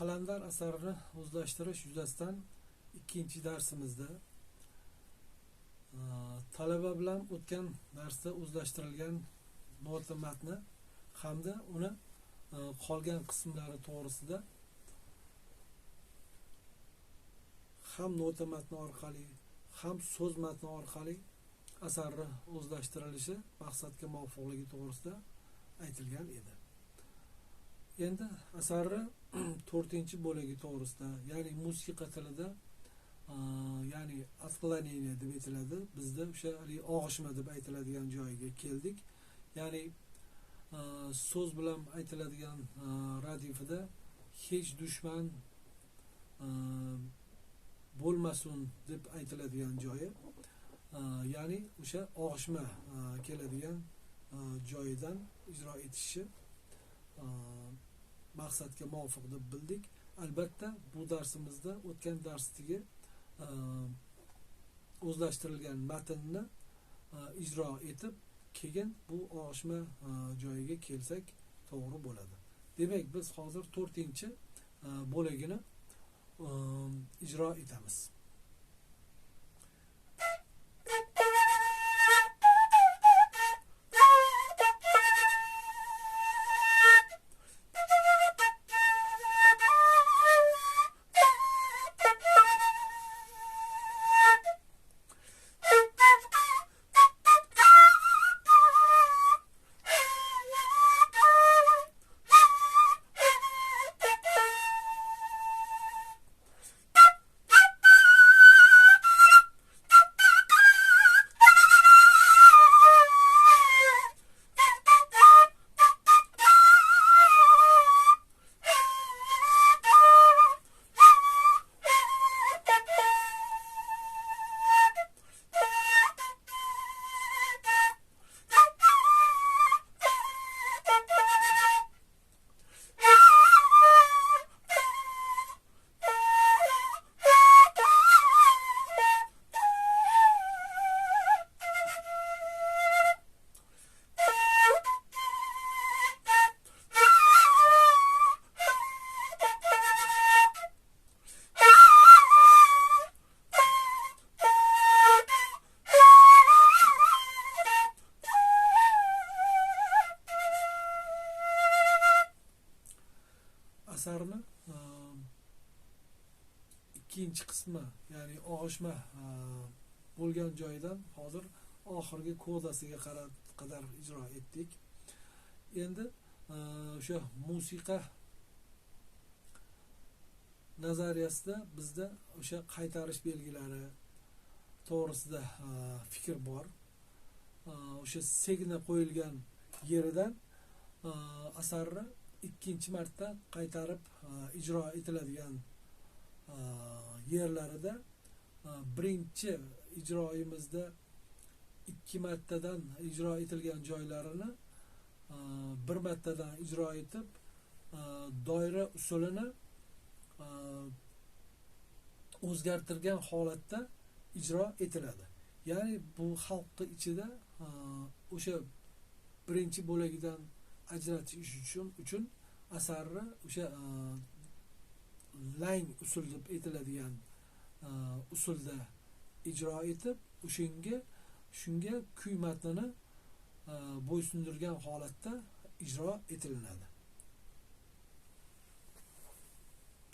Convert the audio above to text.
qalandar asarini o'zlashtirish yuzasidan ikkinchi darsimizda e, talaba bilan o'tgan darsda o'zlashtirilgan nota matni hamda uni e, qolgan qismlari to'g'risida ham nota matni orqali ham so'z matni orqali asarni o'zlashtirilishi maqsadga muvofiqligi to'g'risida aytilgan edi endi asarni to'rtinchi bo'lagi to'g'risida ya'ni musiqa tilida ya'ni отклонение deb aytiladi. Bizda o'sha haligi og'ishma deb aytiladigan joyiga keldik. Ya'ni so'z bilan aytiladigan radifida hech dushman bo'lmasin deb aytiladigan joyi ya'ni o'sha og'ishma keladigan joyidan ijro etishi maqsadga muvofiq deb bildik. Albatta bu darsimizda o'tgan darsdagi o'zlashtirilgan matnni ijro etib keyin bu og'ishma joyiga kelsak to'g'ri bo'ladi. Demak biz hozir to'rtinchi bo'lagini ijro etamiz. Asarni e, ikkinchi qismi ya'ni og'ishma e, bo'lgan joyidan hozir oxirgi kodasiga qadar ijro etdik. Endi e, o'sha musiqa nazariyasida bizda o'sha qaytarish belgilari to'g'risida fikr bor. O'sha segna qo'yilgan yeridan asarni ikkinchi marta qaytarib e, ijro etiladigan e, yerlarida e, birinchi ijroyimizda ikki martadan ijro etilgan joylarini bir martadan ijro etib doira usulini o'zgartirgan holatda ijro etiladi. Ya'ni bu xalqni ichida o'sha birinchi bo'lagidan ajratish uchun uchun asarni o'sha e, lang usul deb aytiladigan e, usulda ijro etib o'shanga shunga kuy matnini e, bo'ysundirgan holatda ijro etilinadi